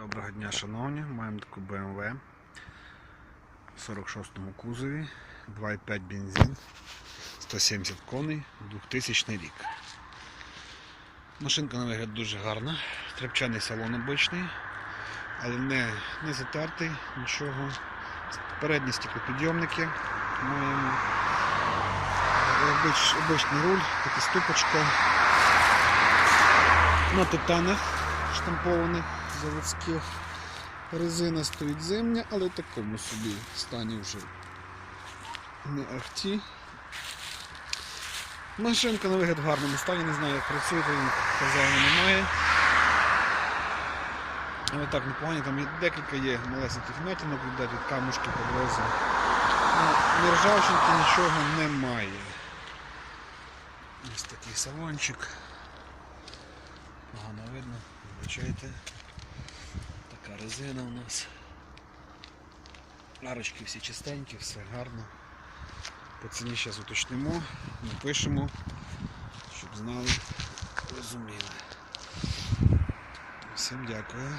Доброго дня, шановні. Маємо таку BMW в 46-му кузові, 2,5 бензин, 170 коней, 2000 рік. Машинка на вигляд дуже гарна, тряпчаний салон обичний, але не, не затертий, нічого. Передні стеклопідйомники маємо. Обич, обичний руль, така ступочка. На титанах штампованих заводських. Резина стоїть зимня, але в такому собі стані вже не ахті. Машинка на вигляд в гарному стані, не знаю як працює, він казав немає. Але так непогані, там декілька є малесеньких метінок, віддати від камушки. Ну, ні нічого немає. Ось такий салончик. Погано видно, вибачайте. Така резина у нас. Арочки всі чистенькі, все гарно. По ціні зараз уточнимо, напишемо, щоб знали, розуміли. Всім дякую.